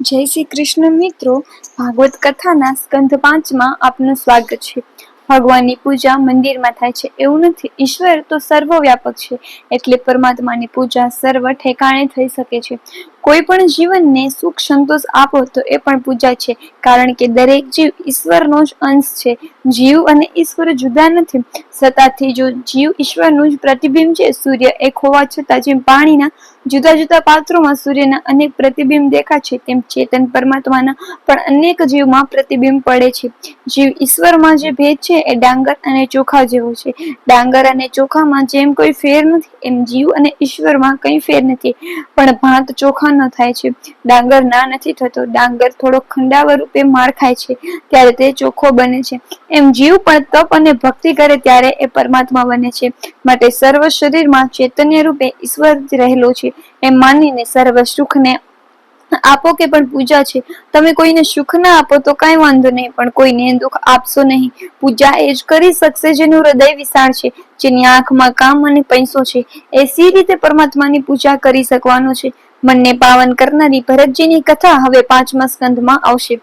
જય શ્રી કૃષ્ણ મિત્રો. ભાગવત કથાના સ્કંધ પાંચમાં આપનું સ્વાગત છે. ભગવાનની પૂજા મંદિરમાં થાય છે. એવું નથી. ઈશ્વર તો સર્વવ્યાપક છે. એટલે પરમાત્માની પૂજા સર્વ ઠેકાણે થઈ શકે છે. કોઈ પણ જીવનને સુખ સંતોષ આપો તો એ પણ પૂજા છે. કારણ કે દરેક જીવ ઈશ્વરનો જ અંશ છે. જીવ અને ઈશ્વર જુદા નથી. સતાથી જો જીવ ઈશ્વરનું જ પ્રતિબિંબ છે, સૂર્ય એક હોવા છતાં જેમ પાણીના જુદા જુદા પાત્રોમાં સૂર્યના અનેક પ્રતિબિંબ દેખાય છે, તેમ ચેતન પરમાત્માના પણ અનેક જીવમાં પ્રતિબિંબ પડે છે. જીવ ઈશ્વરમાં જે ભેદ છે એ ડાંગર અને ચોખા જેવો છે. ડાંગર અને ચોખામાં જેમ કોઈ ફેર નથી, એમ જીવ અને ઈશ્વરમાં કંઈ ફેર નથી. પણ ભાત ચોખાનો થાય છે. ડાંગર ના નથી થતો, ડાંગર થોડો ખંડાવર રૂપે માળ ખાય છે. ત્યારે તે ચોખ્ખો બને છે. એમ જીવ પણ તપ અને ભક્તિ કરે ત્યારે એ પરમાત્મા બને છે. માટે સર્વ શરીરમાં ચૈતન્ય રૂપે ઈશ્વર રહેલો છે. એમ માનીને સર્વ સુખને આપો કે પણ પૂજા છે? તમે કોઈને સુખ ના આપો તો કાંઈ વાંધો નહીં, પણ કોઈને દુઃખ આપશો નહીં. પૂજા એ જ કરી શકશે જેનું હૃદય વિશાળ છે, જેની આંખમાં કામ અને પૈસો છે. એ સી રીતે પરમાત્માની પૂજા કરી શકવાનો છે. મનને પાવન કરનારી ભરતજીની કથા હવે પાંચમા સ્કંધમાં આવશે.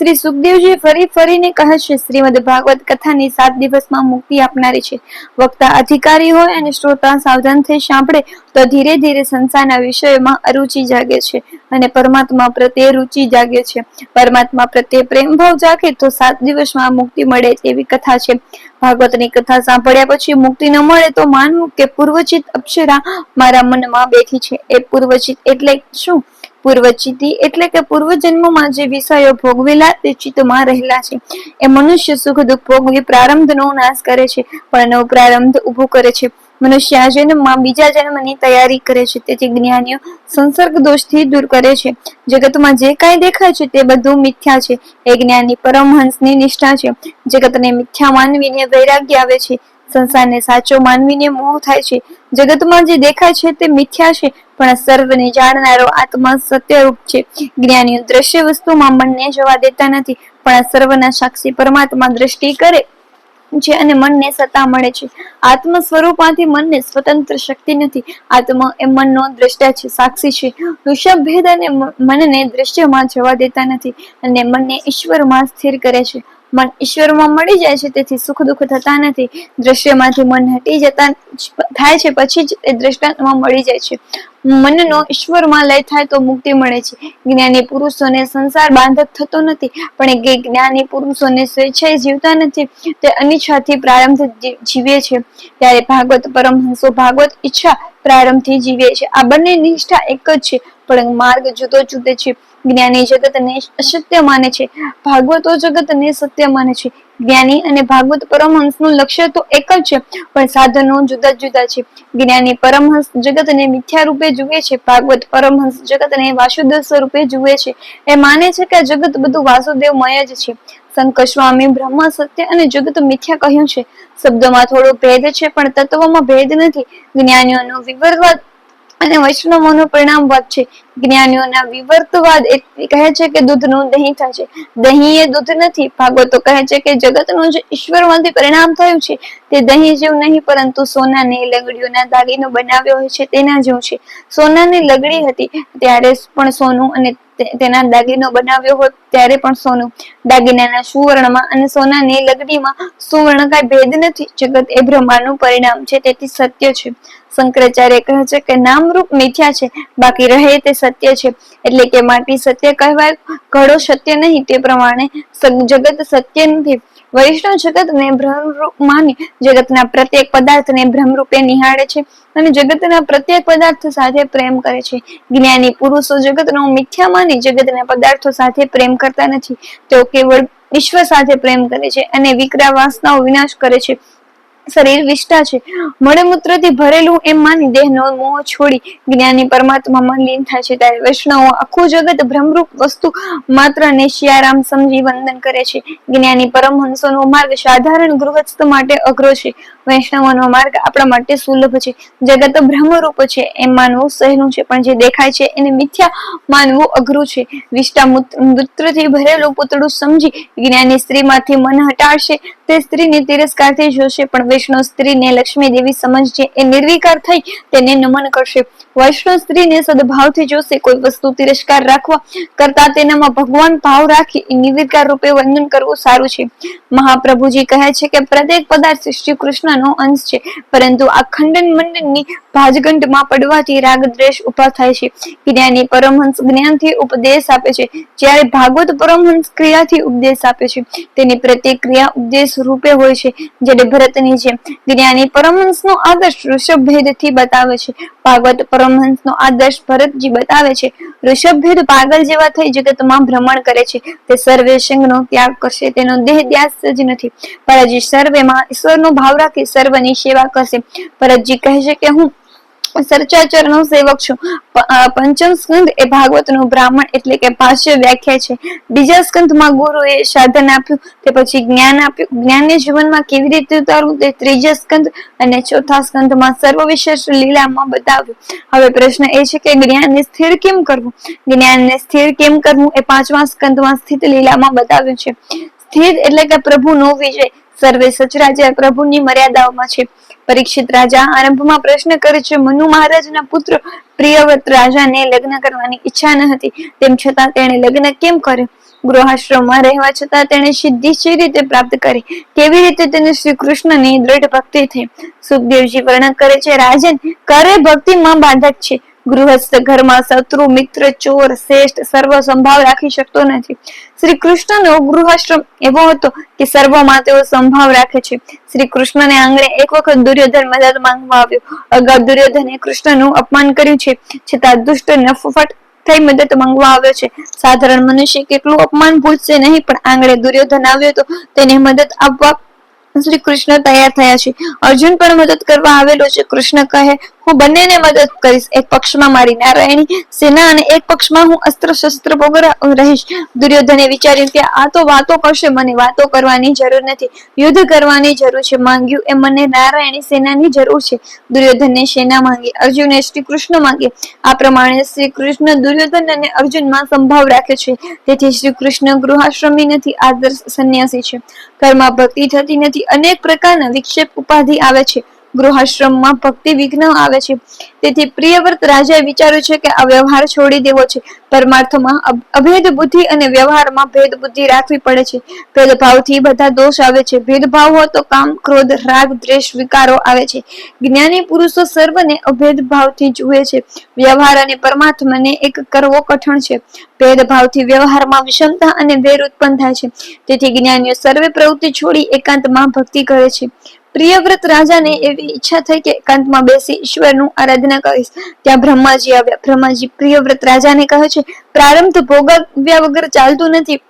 શ્રી સુખદેવજી ફરી ફરીને કહે છે, શ્રીમદ ભાગવત કથાની સાત દિવસમાં મુક્તિ આપનારી છે. વક્તા અધિકારી હોય અને શ્રોતા સાવધાન થઈ સાંભળે, તો ધીરે ધીરે સંસારના વિષયોમાં અરુચિ જાગે છે અને પરમાત્મા પ્રત્યે રુચિ જાગે છે. પરમાત્મા પ્રત્યે પ્રેમ ભાવ જાગે, તો સાત દિવસમાં મુક્તિ મળે તેવી કથા છે. ભાગવતની કથા સાંભળ્યા પછી મુક્તિ ન મળે, તો માનવું કે પૂર્વચિત અક્ષરા મારા મનમાં બેઠી છે. એ પૂર્વચિત એટલે શું? પૂર્વચિતિ એટલે કે પૂર્વજન્મમાં જે વિષયો ભોગવેલા તે ચિત્તમાં રહેલા છે. એ મનુષ્ય સુખ દુઃખ ભોગવી પ્રારંભનો નાશ કરે છે, પણ નવ પ્રારંભ ઊભો કરે છે. મનુષ્ય આ જન્મમાં બીજા જન્મની તૈયારી કરે છે, તેથી જ્ઞાનીઓ સંસર્ગ દોષથી દૂર કરે છે. જગતમાં જે કાંઈ દેખાય છે તે બધું મિથ્યા છે. એ જ્ઞાની પરમહંસની નિષ્ઠા છે. જગતને મિથ્યા માનવીને વૈરાગ્ય આવે છે. સંસારને સાચો માનવીને મોહ થાય છે. જગતમાં જે દેખાય છે તે મિથ્યા છે, પણ સર્વને જાણનારો આત્મા સત્યરૂપ છે. જ્ઞાનીઓ દ્રશ્ય વસ્તુમાં મનને જવા દેતા નથી, પણ સર્વના સાક્ષી પરમાત્મા દ્રષ્ટિ કરે છે અને મનને સત્તા મળે છે. આત્મ સ્વરૂપમાંથી મનને સ્વતંત્ર શક્તિ નથી. આત્મ એ મનનો દ્રષ્ટા છે, સાક્ષી છે. ઋષભ ભેદ અને મનને દ્રશ્યમાં જવા દેતા નથી અને મનને ઈશ્વરમાં સ્થિર કરે છે. મન ઈશ્વરમાં મળી જાય છે, તેથી સુખ દુઃખ થતા નથી. દ્રશ્યમાંથી મન હટી જતા થાય છે, પછી જ એ દ્રષ્ટાંતમાં મળી જાય છે. મનનો ઈશ્વરમાં લય થાય તો મુક્તિ મળે છે. જ્ઞાની પુરુષોને સંસાર બાંધક થતો નથી, પણ એ જ્ઞાની પુરુષોને સ્વેચ્છાએ જીવતા નથી, તે અનિચ્છાથી પ્રારંભ જીવે છે. ત્યારે ભાગવત પરમહંસો ભાગવત ઈચ્છા પ્રારંભથી જીવે છે. આ બંને નિષ્ઠા એક જ છે. પણ માર્ગ જુદો જુદે છે. જ્ઞાની જગતને અસત્ય માને છે. ભાગવતો જગતને સત્ય માને છે. જ્ઞાની અને ભાગવત પરમહંસનું લક્ષ્ય તો એક જ છે, પણ સાધનો જુદા જુદા છે. જ્ઞાની પરમહંસ જગતને મિથ્યા રૂપે જુએ છે. ભાગવત પરમહંસ જગતને વાસુદેવ સ્વરૂપે જુએ છે. એ માને છે કે જગત બધું વાસુદેવમય જ છે. શંકર સ્વામી બ્રહ્મ સત્ય અને જગત મિથ્યા કહ્યું છે. શબ્દમાં થોડો ભેદ છે, પણ તત્વમાં ભેદ નથી. જ્ઞાનીઓનો વિવરવાદ અને વૈષ્ણવોનો પરિણામવાદ છે જ્ઞાનીઓના વિવર્તવાદ કહે છે કે દૂધનું દહીં થશે દહીં એ દૂધ નથી. ભાગવતો કહે છે કે જગતનું જે ઈશ્વરમાંથી પરિણામ થયું છે તે દહીં જેવું નહીં, પરંતુ સોનાની લગડીઓના દાગીનો બનાવ્યો હોય છે તેના જેવું છે. સોનાની લગડી હતી, ત્યારે પણ સોનું અને તેના દાગીનો બનાવ્યો હોય ત્યારે પણ સોનું. દાગીનાના સુવર્ણમાં અને સોનાની લગડીમાં સુવર્ણ કાંઈ ભેદ નથી. જગત એ બ્રહ્માનું પરિણામ છે, તેથી સત્ય છે. શંકરાચાર્ય કહે છે કે નામરૂપ મિથ્યા છે, બાકી રહે તે સત્ય છે. એટલે કે માટી સત્ય કહેવાય, ઘડો સત્ય નહીં. તે પ્રમાણે જગત સત્ય નથી. વૈષ્ણવ જગતને ભ્રમરૂપ માની જગતના પ્રત્યેક પદાર્થને ભ્રમરૂપે નિહાળે છે અને જગતના પ્રત્યેક પદાર્થ સાથે પ્રેમ કરે છે. જ્ઞાની પુરુષો જગતનો મિથ્યા માની જગતના પદાર્થો સાથે પ્રેમ કરતા નથી. તેઓ કેવળ ઈશ્વર સાથે પ્રેમ કરે છે અને વિકરા વાસનાઓ વિનાશ કરે છે. શરીર વિષ્ઠા છે. મળમૂત્રથી ભરેલું એમ માની દેહનો મોહ છોડી જ્ઞાની પરમાત્મામાં લીન થાય છે. ત્યારે વૈષ્ણવો આખું જગત ભ્રમરૂપ વસ્તુ માત્ર ને શિયારામ સમજી વંદન કરે છે. જ્ઞાની પરમહંસોનો માર્ગ સાધારણ ગૃહસ્થ માટે અઘરો છે. વૈષ્ણવનો માર્ગ આપણા માટે સુલભ છે. જગત ભ્રમરૂપ છે એમ માનવું સહેલું છે. પણ જે દેખાય છે એને મિથ્યા માનવું અઘરું છે. વિષ્ટા મૂત્રથી ભરેલું પૂતળું સમજી જ્ઞાની સ્ત્રીમાંથી મન હટાડશે. તે સ્ત્રીને તિરસ્કારથી જોશે. પણ વૈષ્ણવ સ્ત્રીને લક્ષ્મી દેવી સમજશે એ નિર્વિકાર થઈ તેને નમન કરશે. વૈષ્ણવ સ્ત્રીને સદભાવથી જોશે, કોઈ વસ્તુ તિરસ્કાર રાખવા કરતા તેનામાં ભગવાન ભાવ રાખી નિર્વિકાર રૂપે વંદન કરવું સારું છે. મહાપ્રભુજી કહે છે કે પ્રત્યેક પદાર્થ શ્રી કૃષ્ણનો અંશ છે, પરંતુ આ ખંડન મંડનની ભાજગંઢમાં પડવાથી રાગ દ્વેષ ઊભા થાય છે. જ્ઞાની પરમહંસ જ્ઞાનથી ઉપદેશ આપે છે, જ્યારે ભાગવત પરમહંસ ક્રિયાથી ઉપદેશ આપે છે. તેની પ્રતિક્રિયા ઉપદેશ રૂપે હોય છે, જ્યારે ભરતની જેમ જ્ઞાની પરમહંસનો આદર્શ ઋષભભેદથી બતાવે છે. ભાગવત પરમહંસનો આદર્શ ભરતજી બતાવે છે. ઋષભભેદ પાગલ જેવા થઈ જગતમાં ભ્રમણ કરે છે. તે સર્વે સંગનો ત્યાગ કરશે, તેનો દેહ દ્યાસ જ નથી. પરજી સર્વેમાં ઈશ્વરનો ભાવ રાખી સર્વની સેવા કરશે. પરજી કહે છે કે હું સરચાચરનો સેવક છું. પંચમ સ્કંદ એ ભાગવતનું બ્રાહ્મણ એટલે કે ભાષ્ય વ્યાખ્યા છે. બીજા સ્કંદમાં ગુરુએ સાધન આપ્યું, તે પછી જ્ઞાન આપ્યું. જ્ઞાનને જીવનમાં કેવી રીતે ઉતારવું તે ત્રીજા સ્કંદ અને ચોથા સ્કંદમાં સર્વ વિશેષ લીલામાં બતાવ્યું. હવે પ્રશ્ન એ છે કે જ્ઞાનને સ્થિર કેમ કરવું? જ્ઞાનને સ્થિર કેમ કરવું એ પાંચમા સ્કંદમાં સ્થિત લીલામાં બતાવ્યું છે. સ્થિર એટલે કે પ્રભુનો વિજય. સર્વે સચરાચર પ્રભુની મર્યાદાઓમાં છે. પરીક્ષિત રાજા આરંભમાં પ્રશ્ન કરે છે, મનુ મહારાજના પુત્ર પ્રિયવ્રત રાજાને લગ્ન કરવાની ઈચ્છા ન હતી. તેમ છતાં તેણે લગ્ન કેમ કર્યું? ગૃહાશ્રમમાં રહેવા છતાં તેણે સિદ્ધિ શી રીતે પ્રાપ્ત કરી? કેવી રીતે તેને શ્રી કૃષ્ણની દ્રઢ ભક્તિ થઈ? સુખદેવજી વર્ણન કરે છે, રાજન, કરે ભક્તિમાં બાધક છે. ગૃહસ્થ ઘરમાં શત્રુ, મિત્ર, ચોર, શ્રેષ્ઠ, સર્વ સંભાવ રાખી શકતો નથી. શ્રી કૃષ્ણનો ગૃહાશ્રમ એવો હતો કે સર્વમાં તેઓ સંભાવ રાખે છે. શ્રી કૃષ્ણને આંગણે એક વખત દુર્યોધન મદદ માંગવા આવ્યો. અગાઉ દુર્યોધને કૃષ્ણનું અપમાન કર્યું છે. છતાં દુષ્ટ નફફટ થઈ મદદ માંગવા આવ્યો છે. સાધારણ મનુષ્ય કેટલું અપમાન ભૂલશે નહીં, પણ આંગણે દુર્યોધન આવ્યો તો તેને મદદ આપવા શ્રી કૃષ્ણ તૈયાર થયા છે. અર્જુન પણ મદદ કરવા આવેલો છે. કૃષ્ણ કહે હું બંનેને મદદ કરીશ. એક પક્ષમાં મારી નારાયણી સેના અને એક પક્ષમાં હું અસ્ત્ર શસ્ત્ર રહીશ. દુર્યોધને વિચાર્યું કે આ તો વાતો કરશે, મને વાતો કરવાની જરૂર નથી. યુદ્ધ કરવાની જરૂર છે. માંગ્યું એ મને નારાયણી સેનાની જરૂર છે. દુર્યોધનને સેના માંગી, અર્જુને શ્રી કૃષ્ણ માંગે. આ પ્રમાણે શ્રી કૃષ્ણ દુર્યોધન અને અર્જુનમાં સંભાવ રાખે છે. તેથી શ્રી કૃષ્ણ ગૃહાશ્રમી નથી, આદર્શ સંન્યાસી છે. ઘરમાં ભક્તિ થતી નથી. અનેક પ્રકારના વિક્ષેપ ઉપાધિ આવે છે. ગૃહાશ્રમમાં ભક્તિ વિઘ્ન આવે છે. તેથી પ્રિયવ્રત રાજાએ વિચાર્યું છે કે આ વ્યવહાર છોડી દેવો છે. પરમાર્થમાં અભેદ બુદ્ધિ અને વ્યવહારમાં ભેદ બુદ્ધિ રાખવી પડે છે. ભેદભાવથી બધા દોષ આવે છે. ભેદભાવ હોય તો કામ, ક્રોધ, રાગ, દ્વેષ, વિકારો આવે છે. જ્ઞાની પુરુષો સર્વને અભેદ ભાવથી જુએ છે. વ્યવહાર અને પરમાત્માને એક કરવો કઠણ છે. ભેદભાવથી વ્યવહારમાં વિષમતા અને વેર ઉત્પન્ન થાય છે. તેથી જ્ઞાનીઓ સર્વે પ્રવૃત્તિ છોડી એકાંતમાં ભક્તિ કરે છે. પ્રિયવ્રત રાજાને એવી ઈચ્છા થઈ કે એકાંતમાં બેસી ઈશ્વરનું આરાધના કરીશ. ત્યાં બ્રહ્માજી આવ્યા. બ્રહ્માજી પ્રિયવ્રત રાજાને કહે છે, પ્રારંભ ભોગવ્યા વગર ચાલતું નથી.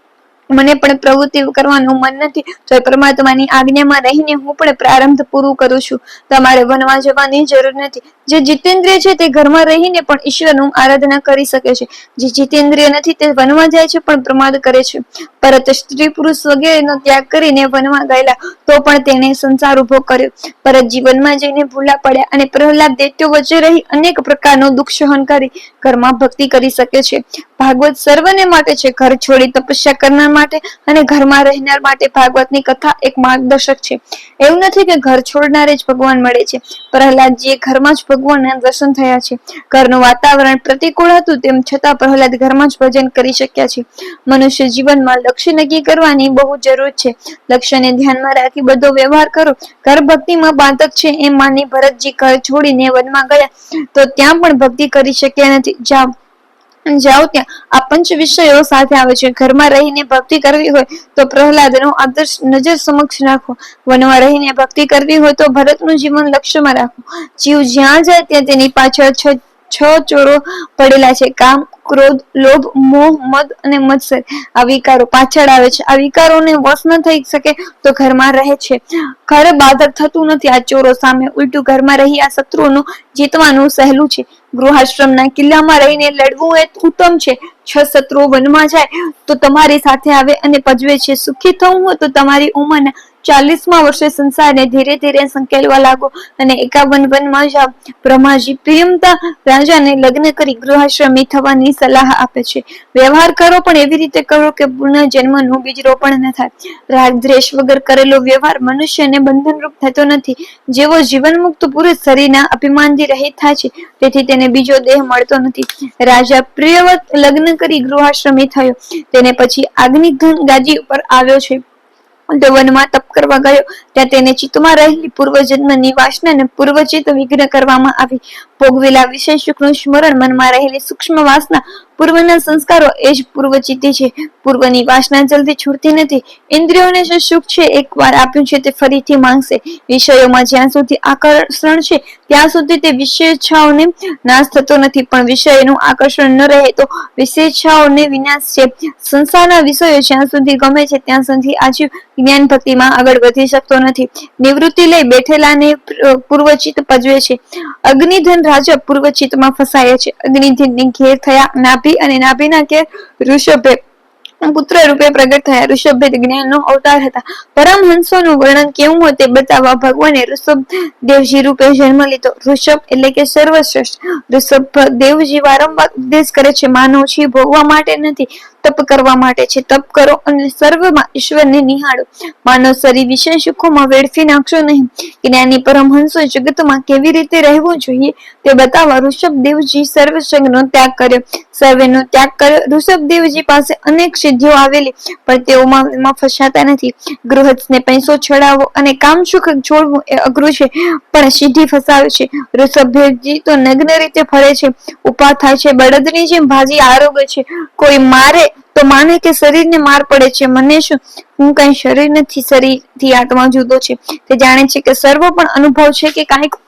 મને પણ પ્રવૃત્તિ કરવાનું મન નથી. તો પરમાત્માની આજ્ઞામાં રહીને હું પણ પ્રારંભ પૂરું કરું છું. તમારે વનમાં જવાની જરૂર નથી. જે જીતેન્દ્રિય છે તે ઘરમાં રહીને પણ ઈશ્વરનું આરાધના કરી શકે છે. જે જીતેન્દ્રિય નથી તે વનમાં જાય છે પણ પ્રમાદ કરે છે. પરત સ્ત્રી પુરુષ વગેરેનો ત્યાગ કરીને વનમાં ગયેલા તો પણ તેણે સંસાર ઊભો કર્યો. પરત જીવનમાં જઈને ભૂલા પડ્યા અને પ્રહલાદ દૈત્યો વચ્ચે રહી અનેક પ્રકારનો દુઃખ સહન કરી ઘરમાં ભક્તિ કરી શકે છે. ભાગવત સર્વને માટે છે ઘર છોડી તપસ્યા કરનાર માટે અને ઘરમાં રહેનાર માટે ભાગવતની કથા એક માર્ગદર્શક છે. એવું નથી કે ઘર છોડનારે જ ભગવાન મળે છે. પ્રહલાદજીએ ઘરમાં જ ભગવાનના દર્શન થયા છે. ઘરનું વાતાવરણ પ્રતિકૂળ હતું તેમ છતાં પ્રહલાદ ઘરમાં જ ભજન કરી શક્યા છે. મનુષ્ય જીવનમાં લક્ષ્ય નક્કી કરવાની બહુ જરૂર છે. લક્ષ્યને ધ્યાનમાં રાખી બધો વ્યવહાર કરો. ઘર ભક્તિમાં બાંધક છે એમ માની ભરતજી ઘર છોડીને વનમાં ગયા. તો ત્યાં પણ ભક્તિ કરી શક્યા નથી. જાઓ જાઓ ત્યાં. આ પંચ વિષયો સાથે આવે છે. ઘરમાં રહીને ભક્તિ કરવી હોય તો પ્રહલાદનો આદર્શ નજર સમક્ષ રાખો. વનમાં રહીને ભક્તિ કરવી હોય તો ભરતનું જીવન લક્ષ્યમાં રાખો. જીવ જ્યાં જાય ત્યાં તેની પાછળ છ ચોરો પડેલા છે. કામ, ક્રોધ, લોભ, મોહ, મદ અને મત્સર. આ વિકારો પાછળ આવે છે. આ વિકારોને વશ ન થઈ શકે તો ઘરમાં રહે છે. ઘર બાધક થતું નથી. આ ચોરો સામે ઉલટું ઘરમાં રહી આ શત્રુઓનું જીતવાનું સહેલું છે. ગૃહાશ્રમના કિલ્લામાં રહીને લડવું એ ઉત્તમ છે. છ શત્રુઓ વનમાં જાય તો તમારી સાથે આવે અને પજવે છે. સુખી થવું હોય તો તમારી ઉંમરના ચાલીસમાં વર્ષે સંસારને ધીરે ધીરે સંકેલવા લાગો અને એકાવન વનમાં જાઓ બ્રહ્માજી પ્રિયમતા રાજાને લગ્ન કરી ગૃહાશ્રમી થવાની સલાહ આપે છે. વ્યવહાર કરો પણ એવી રીતે કરો કે પુનઃ જન્મનું બીજ રોપણ ન થાય. રાગ દ્વેષ વગર કરેલો વ્યવહાર મનુષ્યને બંધનરૂપ થતો નથી. જેવો જીવન મુક્ત પુરુષ શરીરના અભિમાનથી રહિત થાય છે, તેથી તેને બીજો દેહ મળતો નથી. રાજા પ્રિયવત લગ્ન કરી ગૃહાશ્રમી થયો. તેને પછી આગનિધન ગાદી ઉપર આવ્યો છે. વનમાં તપ કરવા ગયો. ત્યાં તેને ચિત્તમાં રહેલી પૂર્વજન્મની વાસનાને પૂર્વચિત વિઘ્ન કરવામાં આવી. ભોગવેલા વિશેષ સુખનું સ્મરણ મનમાં રહેલી સૂક્ષ્મ વાસના પૂર્વના સંસ્કારો એ જ પૂર્વચિત્તિ છે. પૂર્વની વાસના જલ્દી છૂટતી નથી. ઇન્દ્રિયોને જે સુખ છે એકવાર આપ્યું છે તે ફરીથી માંગશે. વિષયોમાં જ્યાં સુધી આકર્ષણ છે, ત્યાં સુધી તે વિશેષાઓને નાશ થતો નથી. પણ વિષયનું આકર્ષણ ન રહે તો વિશેષાઓને વિનાશ છે. સંસારના વિષયો જ્યાં સુધી ગમે છે, ત્યાં સુધી આજીવ જ્ઞાન ભક્તિમાં આગળ વધી શકતો નથી નિવૃત્તિ લઈ બેઠેલાને પૂર્વચિત પજવે છે. અગ્નિધન રાજા પૂર્વચિતમાં ફસાયા છે. અગ્નિધનની ઘેર થયા નાભી અને નાભીના ઘેર ઋષભે, પુત્ર રૂપે પ્રગટ થયા. ઋષભ જ્ઞાનનો અવતાર હતા. પરમહંસોનું વર્ણન કેવું હોય તે બતાવવા ભગવાને ઋષભ દેવજી રૂપે જન્મ લીધો. ઋષભ એટલે કે સર્વશ્રેષ્ઠ. ઋષભ દેવજી વારંવાર ઉપદેશ કરે છે માનવ છે ભોગવા માટે નથી. તપ કરવા માટે છે. તપ કરો અને સર્વમાં ઈશ્વરને નિહાળો. માનવ શરીર વિશે સુખોમાં વેડફી નાખશો નહીં. જ્ઞાની પરમહંસો જગતમાં કેવી રીતે રહેવું જોઈએ તે બતાવવા ઋષભદેવજી સર્વસંગનો ત્યાગ કર્યો. સર્વેનો ત્યાગ કર્યો. ઋષભદેવજી પાસે અનેક સિદ્ધિઓ આવેલી, પણ તેઓમાં ફસાતા નથી. ગૃહસ્થને પૈસો છડાવવો અને કામ સુખ છોડવું એ અઘરું છે, પણ સિદ્ધિ ફસાવે છે. ઋષભદેવજી તો નગ્ન રીતે ફરે છે. ઉપા થાય છે. બળદની જેમ ભાજી આરોગ્ય છે. કોઈ મારે તો માને કે શરીરને માર પડે છે. મને શું? હું કઈ શરીર નથી. શરીરથી આત્મા જુદો છે. તે જાણે છે કે સર્વ પણ અનુભવ છે કે કાંઈક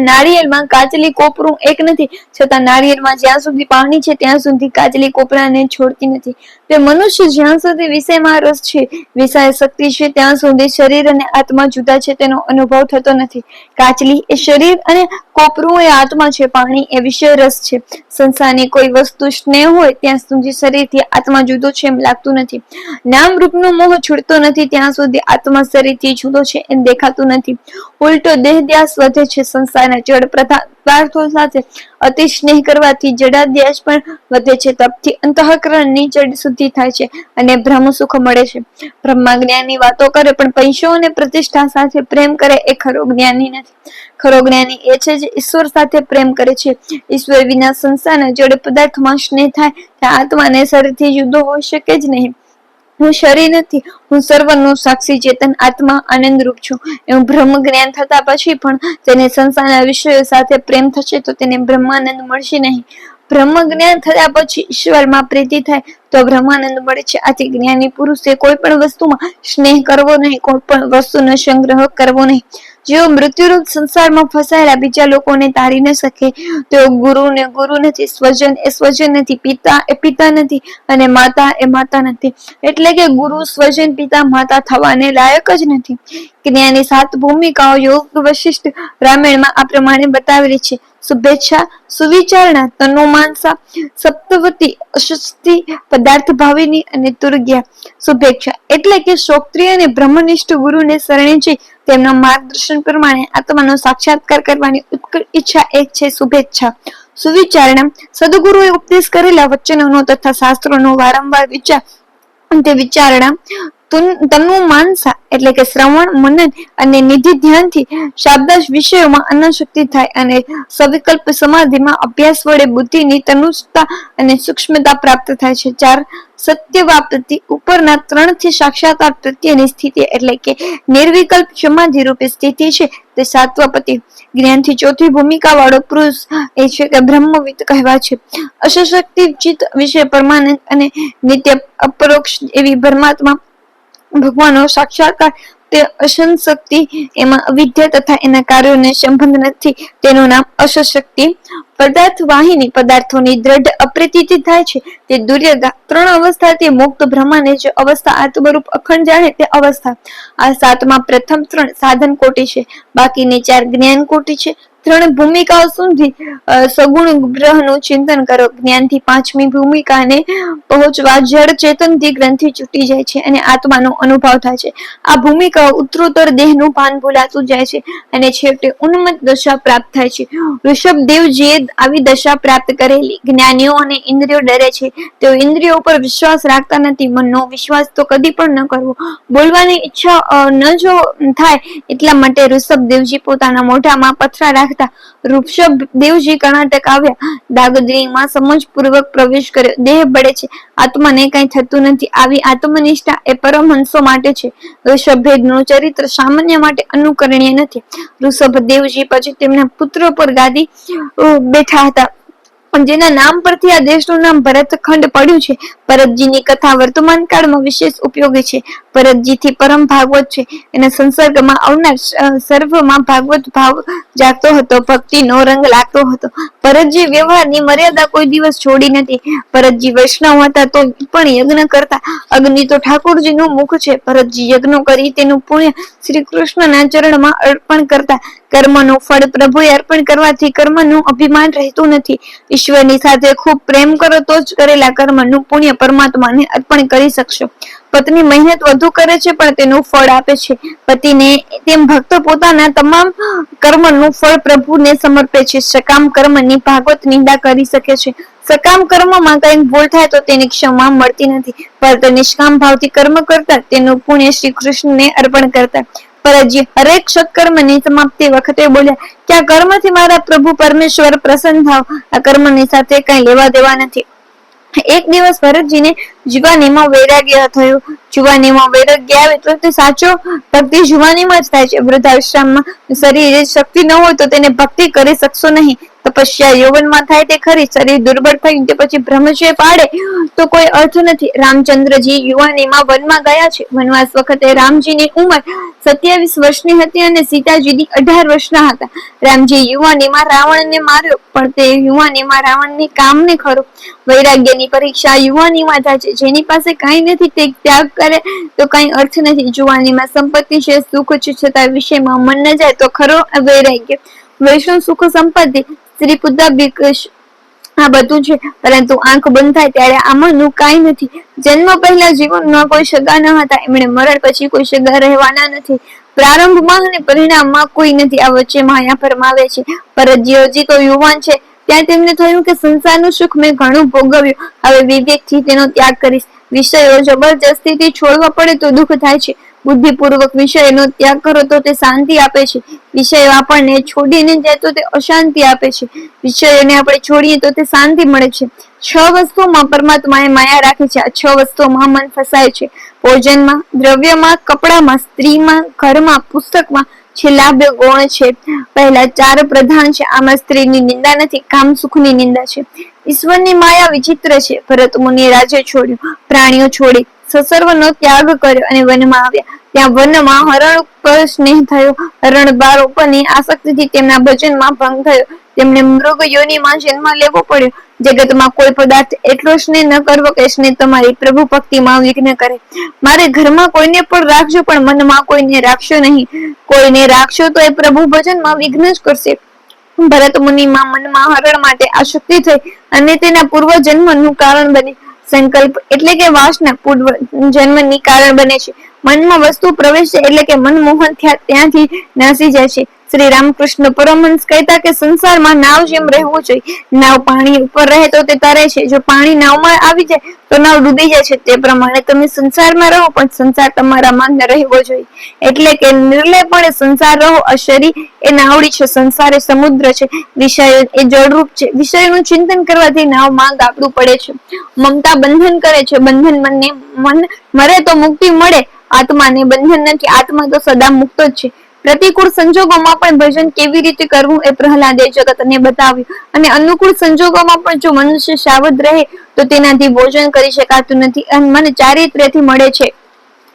નારિયેળમાં કાચલી કોપરું એક નથી. છતાં નારિયેળમાં જ્યાં સુધી પાણી છે, ત્યાં સુધી કાચલી કોપરાને છોડતી નથી. તે મનુષ્ય જ્યાં સુધી વિષયમાં રસ છે, વિષય શક્તિ છે, ત્યાં સુધી શરીર અને આત્મા જુદા છે, તેનો અનુભવ થતો નથી. કાચલી એ શરીર અને કોપરું એ આત્મા છે, પાણી એ વિષય રસ છે. સંસારની કોઈ વસ્તુ સ્નેહ હોય, ત્યાં સુધી શરીરથી આત્મા જુદો છે એમ લાગતું નથી. નામ રૂપનો મોહ છૂટતો નથી, ત્યાં સુધી આત્મા શરીરથી જુદો છે એમ દેખાતું નથી. ઉલટો દેહ ધ્યાસ વધે છે સંસારના જળ પદાર્થો સાથે અતિ સ્નેહ કરવાથી જડાદ્યાસ પણ વધે છે. તપથી અંતઃકરણની જડ શુદ્ધિ થાય છે અને બ્રહ્મ સુખ મળે છે. બ્રહ્મા જ્ઞાનની વાતો કરે પણ પૈસો અને પ્રતિષ્ઠા સાથે પ્રેમ કરે એ ખરો જ્ઞાની નથી. ખરો જ્ઞાની એ છે જે ઈશ્વર સાથે પ્રેમ કરે છે. ઈશ્વર વિના સંસારના જડ પદાર્થમાં સ્નેહ થાય, ત્યાં આત્માને શરીરથી જુદો હોઈ શકે જ નહીં. હું શરીર નથી, હું સર્વનું સાક્ષી ચેતન, આત્મા આનંદ રૂપ છું. એવું બ્રહ્મ જ્ઞાન થતા પછી પણ તેને સંસારના વિષયો સાથે પ્રેમ થશે તો તેને બ્રહ્માનંદ મળશે નહીં. બ્રહ્મ જ્ઞાન થયા પછી ઈશ્વરમાં પ્રીતિ થાય તો બ્રહ્માનંદ મળે છે. આથી જ્ઞાની પુરુષે કોઈ પણ વસ્તુમાં સ્નેહ કરવો નહીં, કોઈ પણ વસ્તુનો સંગ્રહ કરવો નહીં. જેઓ મૃત્યુરૂપ સંસારમાં ફસાયેલા બીજા લોકોને તારી ન શકે. તેઓ ગુરુને ગુરુ નથી સ્વજન, એ સ્વજન નથી પિતા, એ પિતા નથી અને માતા, એ માતા નથી એટલે કે ગુરુ, સ્વજન, પિતા, માતા થવાને લાયક જ નથી. જ્ઞાની સાત ભૂમિકાઓ યોગ વશિષ્ઠ રામાયણમાં આ પ્રમાણે બતાવેલી છે. શુભેચ્છા, સુવિચારણા તનોમાનસા સપ્તવતી, અશુસ્તિ પદાર્થ ભાવિની અને તુર્ગ્યા. શુભેચ્છા. એટલે કે શોક્ત્રિય અને બ્રહ્મનિષ્ઠ ગુરુને શરણે જઈ તેમના માર્ગદર્શન પ્રમાણે આત્માનો સાક્ષાત્કાર કરવાની ઉત્કટ ઈચ્છા એક છે શુભેચ્છા. સુવિચારણા. સદગુરુએ ઉપદેશ કરેલા વચનોનો તથા શાસ્ત્રોનો વારંવાર વિચાર તે વિચારણા તનુ માનસા એટલે કે શ્રવણ, મનન અને નિધિ ધ્યાનથી શાબ્દાશ વિષયોમાં અનાશક્તિ થાય અને સવિકલ્પ સમાધિમાં અભ્યાસ વડે બુદ્ધિની તનુષ્ઠતા અને સૂક્ષ્મતા પ્રાપ્ત થાય છે. ચાર સત્ય વાપ્તિ ઉપરના ત્રણથી સાક્ષાત્કાર પ્રત્યેની સ્થિતિ એટલે કે નિર્વિકલ્પ સમાધિ રૂપે સ્થિતિ છે તે સાત્વપતિ. જ્ઞાનથી ચોથી ભૂમિકા વાળો પુરુષ એ છે કે બ્રહ્મવિદ કહેવા છે. અશક્તિ ચિત્ત વિશે પરમાનંદ અને નિત્ય અપરોક્ષ એવી પરમાત્મા ભગવાનનો સાક્ષાત્કાર તે અસંશક્તિ એમાં અવિદ્યા તથા એના કાર્યોને સંબંધ નથી. તેનું નામ અસશક્તિ પદાર્થ વાહિની પદાર્થોની દ્રઢ અપ્રતીતિ થાય છે. તે દુર્યગા ત્રણ અવસ્થા તે મુક્ત ભ્રમાને જે અવસ્થા આત્મરૂપ અખંડ જાણે તે અવસ્થા. આ સાતમાં પ્રથમ ત્રણ સાધન કોટી છે. બાકીની ચાર જ્ઞાન કોટી છે. ત્રણ ભૂમિકાઓ સુધી સગુણ ગ્રહનું ચિંતન કરો. જ્ઞાનથી પાંચમી ભૂમિકાને પહોંચવા જળ ચેતનથી ગ્રંથિ છૂટી જાય છે અને આત્માનો અનુભવ થાય છે. આ ભૂમિકાઓ ઉત્તરોત્તર દેહનું ભાન ભૂલાતું જાય છે અને છેવટે ઉન્મત દશા પ્રાપ્ત થાય છે. ઋષભદેવજીએ આવી દશા પ્રાપ્ત કરેલી, જ્ઞાનીઓ અને ઇન્દ્રિયો ડરે છે, તેઓ ઇન્દ્રિયો ઉપર વિશ્વાસ રાખતા નથી, મનનો વિશ્વાસ તો કદી પણ ન કરવો. બોલવાની ઈચ્છા ન જો થાય એટલા માટે ઋષભદેવજી પોતાના મોઢામાં પથરા રાખતા ઋષભ દેવજી કર્ણાટક આવ્યા. દાગદરીમાં સમજપૂર્વક પ્રવેશ કર્યો. દેહ બળે છે. આત્માને કઈ થતું નથી. આવી આત્મનિષ્ઠા એ પરમહંસો માટે છે. ઋષભભેદનું ચરિત્ર સામાન્ય માટે અનુકરણીય નથી. ઋષભ દેવજી પછી તેમના પુત્ર પર ગાદી બેઠા હતા. જેના નામ પરથી આ દેશનું નામ ભરતખંડ પડ્યું છે, ભરતજીની કથા વર્તમાન કાળમાં વિશેષ ઉપયોગી છે. ભરતજીથી પરમ ભાગવત છે. એના સંસર્ગમાં આવનાર સર્વમાં ભાગવત ભાવ જાગતો હતો, ભક્તિનો રંગ લાગતો હતો. ભરતજી વ્યવહારની મર્યાદા કોઈ દિવસ છોડી નથી. ભરતજી વૈષ્ણવ હતા તો પણ યજ્ઞ કરતા. અગ્નિ તો ઠાકોરજીનું મુખ છે. ભરતજી યજ્ઞ કરી તેનું પુણ્ય શ્રી કૃષ્ણના ચરણમાં અર્પણ કરતા. કર્મનું ફળ પ્રભુએ અર્પણ કરવાથી કર્મનું અભિમાન રહેતું નથી. ઈશ્વરની સાથે ખૂબ પ્રેમ કરો, તો જ કરેલા કર્મનું પુણ્ય પરમાત્માને અર્પણ કરી શકશો. પત્ની મહેનત વધુ કરે છે, પણ તેનું ફળ આપે છે. પતિને તેમ ભક્ત પોતાના તમામ કર્મનું ફળ પ્રભુને સમર્પે છે. સકામ કર્મની ભાગવત નિંદા કરી શકે છે. સકામ કર્મમાં કંઈક ભૂલ થાય તો તેની ક્ષમા મળતી નથી. પરંતુ નિષ્કામ ભાવથી કર્મ કરતા તેનું પુણ્ય શ્રી કૃષ્ણને અર્પણ કરતા. પરજી હરેક સત્કર્મની સમાપ્તિ વખતે બોલ્યા કે આ કર્મથી મારા પ્રભુ પરમેશ્વર પ્રસન્ન થાવ? આ કર્મની સાથે કઈ લેવા દેવા નથી. એક દિવસ ભરતજીને જુવાનીમાં વૈરાગ્ય થયું. જુવાનીમાં વૈરાગ્ય આવે તો તે સાચો ભક્તિ જુવાનીમાં જ થાય છે. વૃદ્ધાશ્રમમાં શરીરે શક્તિ ન હોય તો તેને ભક્તિ કરી શકશો નહીં. તપસ્યા યૌવનમાં થાય તે ખરી. શરીર દુર્બળ થયું તે પછી બ્રહ્મચર્ય પાડે તો કોઈ અર્થ નથી. રામચંદ્રજી યુવાનીમાં વનમાં ગયા છે. વનવાસ વખતે રામજીની ઉંમર સત્યાવીસ વર્ષની હતી અને સીતાજીની અઢાર વર્ષના હતા. રામજી યુવાનીમાં રાવણને માર્યો, પણ તે યુવાનીમાં રાવણની કામને ખરો. વૈરાગ્યની પરીક્ષા યુવાનીમાં થાય છે. જેની પાસે કઈ નથી તે ત્યાગ કરે, તો કઈ અર્થ નથી. જુવાનીમાં સંપત્તિ છે, સુખ છે, છતાં વિષયમાં મન ન જાય, તો ખરો વૈરાગ્ય. વૈષ્ણવ સુખ સંપત્તિ, સ્ત્રી પુત્રાભિક આ બધું છે. પરંતુ આંખ બંધ થાય ત્યારે આમાંનું કાંઈ નથી. જન્મ પહેલા જીવનમાં કોઈ સગા ન હતા, એમણે મરણ પછી કોઈ સગા રહેવાના નથી. પ્રારંભમાં અને પરિણામમાં કોઈ નથી. આ વચ્ચે માયા ફરમાવે છે. પરત હજી તો યુવાન છે ત્યાં તેમને થયું કે સંસારનું સુખ મેં ઘણું ભોગવ્યું. હવે વિવેકથી તેનો ત્યાગ કરીશ. વિષયો જબરજસ્તીથી છોડવા પડે તો દુઃખ થાય છે. બુદ્ધિપૂર્વક વિષયનો ત્યાગ કરો તો તે શાંતિ આપે છે. વિષયો આપણને છોડીને જાય તો તે અશાંતિ આપે છે. વિષયોને આપણે છોડીએ તો તે શાંતિ મળે છે. છ વસ્તુમાં પરમાત્માએ માયા રાખી છે. આ છ વસ્તુમાં મન ફસાય છે. ભોજનમાં, દ્રવ્યમાં, કપડામાં, સ્ત્રીમાં, ઘરમાં, પુસ્તકમાં છેલ્લા બે ગુણ છે. પહેલા ચાર પ્રધાન છે. આમાં સ્ત્રીની નિંદા નથી, કામ સુખની નિંદા છે. ઈશ્વરની માયા વિચિત્ર છે. ભરત મુનિ રાજ્ય છોડ્યું, પ્રાણીઓ છોડી, સસર્વનો ત્યાગ કર્યો અને વનમાં આવ્યા. ત્યાં વનમાં હરણ પર સ્નેહ થયો. હરણ બાર ઉપરની આસક્તિથી તેમના ભજનમાં ભંગ થયો. તેમને મૃગ યોનિમાં જન્મ લેવો પડ્યો. જગતમાં કોઈ પદાર્થ એટલો સ્નેહ ન કરવો કે સ્નેહ તમારી પ્રભુ ભક્તિમાં વિઘ્ન કરે. મારે ઘરમાં કોઈને પણ રાખજો, પણ મનમાં કોઈને રાખશો નહીં. કોઈને રાખશો તો એ પ્રભુ ભજનમાં વિઘ્ન જ કરશે. ભરત મુનિમાં મનમાં હરણ માટે આશક્તિ થઈ અને તેના પૂર્વ જન્મનું કારણ બની. સંકલ્પ એટલે કે વાસના પૂર્વ જન્મની કારણ બને છે. મનમાં વસ્તુ પ્રવેશ એટલે કે મનમોહન ત્યાંથી નાસી જાય છે. શ્રી રામકૃષ્ણ પરમહંસ કહેતા કે સંસારમાં નાવ જેમ રહેવું જોઈએ, નાવ પાણી ઉપર રહે તો તે તરે છે. જો પાણી નાવમાં આવી જાય, તો નાવ ડૂબી જાય છે. તે પ્રમાણે તમે સંસારમાં રહો, પણ સંસાર તમારા ન રહેવો જોઈએ. એટલે કે નિર્લયપણે સંસાર રહો, અશરી એ નાવડી છે, સંસાર એ સમુદ્ર છે. વિષય એ જળરૂપ છે. વિષયનું ચિંતન કરવાથી નાવ માંગ ગાબડું પડે છે. મમતા બંધન કરે છે. બંધન મનને મન મરે તો મુક્તિ મળે. આત્માને બંધન નથી. આત્મા તો સદા મુક્ત જ છે. પ્રતિકૂળ સંજોગોમાં પણ ભજન કેવી રીતે કરવું એ પ્રહલાદે જગતને બતાવ્યું. અને અનુકૂળ સંજોગોમાં પણ જો મનુષ્ય સાવધ રહે, તો તેનાથી ભોજન કરી શકાતું નથી અને મન ચારિત્ર્યથી મળે છે.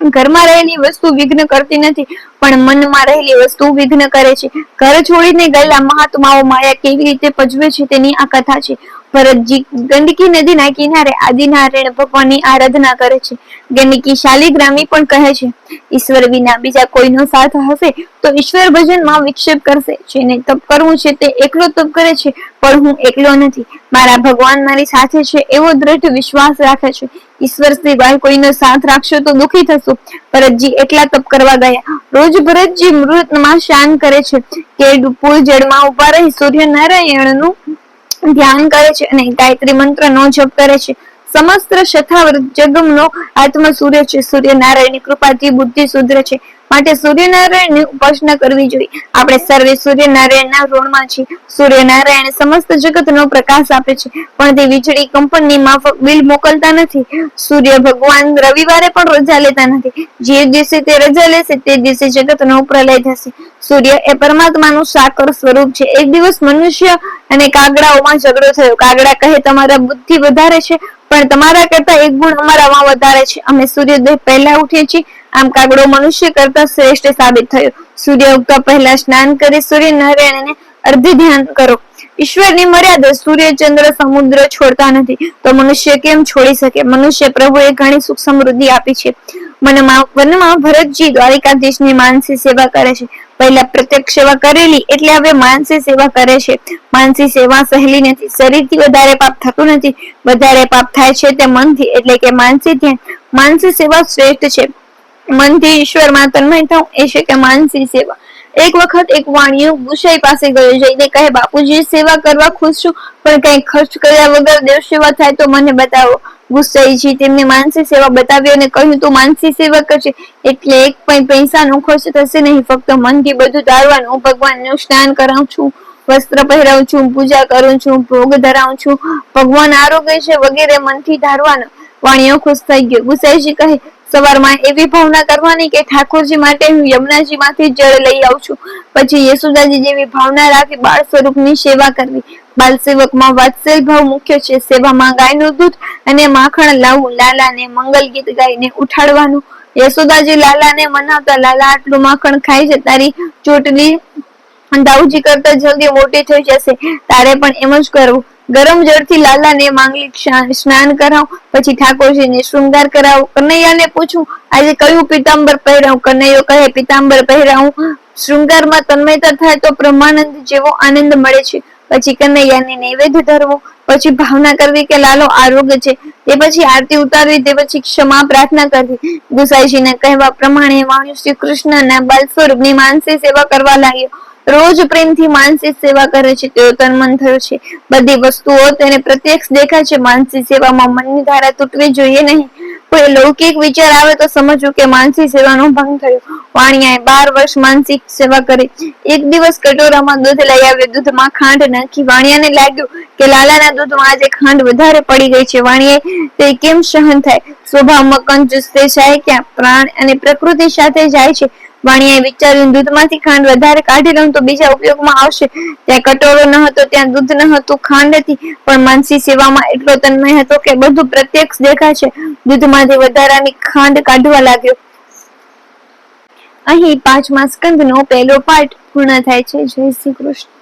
ઘરમાં રહેલી વસ્તુ વિઘ્ન કરતી નથી, પણ મનમાં રહેલી વસ્તુ વિઘ્ન કરે છે. ઘર છોડીને ગયેલા મહાત્માઓ માયા કેવી રીતે પજવે છે તેની આ કથા છે. ભરતજી ગંડકી નદીના કિનારે આદિનારાયણ ભગવાનની આરાધના કરે છે. ગંડકી શાલિગ્રામી પણ કહે છે, ઈશ્વર વિના બીજા કોઈનો સાથ હશે તો ઈશ્વર ભજનમાં વિક્ષેપ કરશે. જેને તપ કરવું છે તે એકલો તપ કરે છે, પણ હું એકલો નથી. મારા ભગવાન મારી સાથે છે એવો દ્રઢ વિશ્વાસ રાખે છે. ઈશ્વર સિવાય કોઈનો સાથ રાખશો તો દુખી થશો. ભરતજી એકલા તપ કરવા ગયા. રોજ ભરતજી મૃતમાં શાન કરે છે. કે પુલ જળમાં ઊભા રહી સૂર્યનારાયણનું ધ્યાન કરે છે અને ગાયત્રી મંત્ર નો જપ કરે છે. સમસ્ત જગમ જગમનો આત્મા સૂર્ય છે. સૂર્ય નારાયણની કૃપાથી બુદ્ધિ સુધરે છે. માટે સૂર્યનારાયણની ઉપાસના કરવી જોઈએ. આપણે સર્વે સૂર્યનારાયણના ઋણમાં છીએ. સૂર્યનારાયણ સમસ્ત જગતનો પ્રકાશ આપે છે. પણ તે વીજળી કંપનની માફક બિલ મોકલતા નથી. સૂર્ય ભગવાન રવિવારે પણ રજા લેતા નથી. જે દિવસે તે રજા લેશે, તે દિવસે જગતનો પ્રલય થશે. સૂર્ય એ પરમાત્માનું સાકર સ્વરૂપ છે. એક દિવસ મનુષ્ય અને કાગડાઓમાં ઝઘડો થયો. કાગડા કહે, તમારા બુદ્ધિ વધારે છે. પણ તમારા કરતા એક ગુણ અમારામાં વધારે છે. અમે સૂર્યોદય પહેલા ઉઠીએ છીએ. આમ કાગડો મનુષ્ય કરતા શ્રેષ્ઠ સાબિત થયો. સૂર્ય ઉગતા પહેલા સ્નાન કરી સૂર્ય નારાયણને અર્ધી ધ્યાન કરો. ઈશ્વરની મર્યાદા સૂર્ય ચંદ્ર સમુદ્ર છોડતા નથી. તો મનુષ્ય કેમ છોડી શકે? મનુષ્ય પ્રભુએ ઘણી સુખ સમૃદ્ધિ આપી છે. વનમાં ભરતજી દ્વારિકાધીશની માનસી સેવા કરે છે. પહેલા પ્રત્યક્ષ સેવા કરેલી એટલે હવે માનસી સેવા કરે છે. માનસી સેવા સહેલી નથી. શરીરથી વધારે પાપ થતું નથી. વધારે પાપ થાય છે તે મનથી એટલે કે માનસી ધ્યાન માનસી સેવા શ્રેષ્ઠ છે. મનથી ઈશ્વરમાં તન્મય થવું એ છે કે માનસી સેવા. એક વખત એક વાણિયો ગુસાઈ પાસે ગયો જઈને કહે, બાપુજી, સેવા કરવા ખુશ છું, પણ કઈ ખર્ચ કર્યા વગર દેવ સેવા થાય તો મને બતાવો. ગુસાઈજી તેમને માનસી સેવા બતાવી અને કહ્યું, તું માનસી સેવા કરશે એટલે એક પણ પૈસાનો ખર્ચ થશે નહીં, ફક્ત મનથી બધું ધારવાનું, ભગવાનનું સ્નાન કરાવું છું, વસ્ત્ર પહેરાવું છું, પૂજા કરું છું, ભોગ ધરાવું છું, ભગવાન આરોગ્ય છે વગેરે મનથી ધારવાનું. વાણીઓ ખુશ થઈ ગયો. ગુસાઈજી કહે સવારમાં એવી ભાવના કરવાની કે ઠાકોરજી માટે હું યમુનાજી માંથી જળ લઈ આવું છું. પછી યશોદાજી જેવી ભાવના રાખી બાળ સ્વરૂપની સેવા કરવી. બાલ સેવકમાં વાત્સલ ભાવ મુખ્ય છે. સેવામાં ગાયનું દૂધ અને માખણ લાવવું, લાલાને મંગલ ગીત ગાઈને ઉઠાડવાનું. યશોદાજી લાલાને મનાવતા, લાલા, આટલું માખણ ખાય છે તારી ચોટલી દાઉજી કરતા જલ્દી મોટી થઈ જશે. તારે પણ એમ જ કરવું. ગરમ જળથી લાલાને માંગલિક સ્નાન કરાવ, પછી ઠાકોરજીને શૃંગાર કરાવ. કનૈયાને પૂછું, આજે કયું પિતાંબર પહેરાવું? કનૈયો કહે, પિતાંબર પહેરાવું. શૃંગારમાં તન્મયતા થાય તો બ્રહ્માનંદ જેવો આનંદ મળે છે. પછી કનૈયાને નૈવેદ્ય ધરવો, પછી ભાવના કરવી કે, લાલો આરોગ્ય છે. તે પછી આરતી ઉતારવી, તે પછી ક્ષમા પ્રાર્થના કરવી. ગુસાઈજીના કહેવા પ્રમાણે વાણ્યું શ્રી કૃષ્ણના બાલ સ્વરૂપની માનસી સેવા કરવા લાગ્યો. રોજ પ્રેમથી માનસિક સેવા કરે છે, તેઓ તન્મન થયો છે. બધી વસ્તુઓ તેને પ્રત્યક્ષ દેખાય છે. માનસિક સેવામાં મનની ધારા તૂટવી જોઈએ નહીં. કોઈ લૌકિક વિચાર આવે તો સમજવું કે માનસિક સેવાનો ભંગ થયો. વાણિયાએ બાર વર્ષ માનસિક સેવા કરી. એક દિવસ કટોરામાં દૂધ લઈ આવ્યો. દૂધમાં ખાંડ નાખી. વાણિયાને લાગ્યું કે લાલાના દૂધમાં આજે ખાંડ વધારે પડી ગઈ છે. વાણિયાએ તે કેમ સહન થાય? સ્વભાવમાં કંજુસ જાય ક્યાં? પ્રાણ અને પ્રકૃતિ સાથે જાય છે. વાણિયાએ વિચાર્યું, દૂધમાંથી ખાંડ વધારે કાઢી લઉં તો બીજા ઉપયોગમાં આવશે. ત્યાં કટોરો ન હતો, ત્યાં દૂધ ન હતું, ખાંડ હતી, પણ માનસી સેવામાં એટલો તન્મય હતો કે બધું પ્રત્યક્ષ દેખાશે. દૂધમાંથી વધારાની ખાંડ કાઢવા લાગ્યો. અહીં પાંચમા સ્કંદનો પહેલો પાઠ પૂર્ણ થાય છે. જય શ્રી કૃષ્ણ.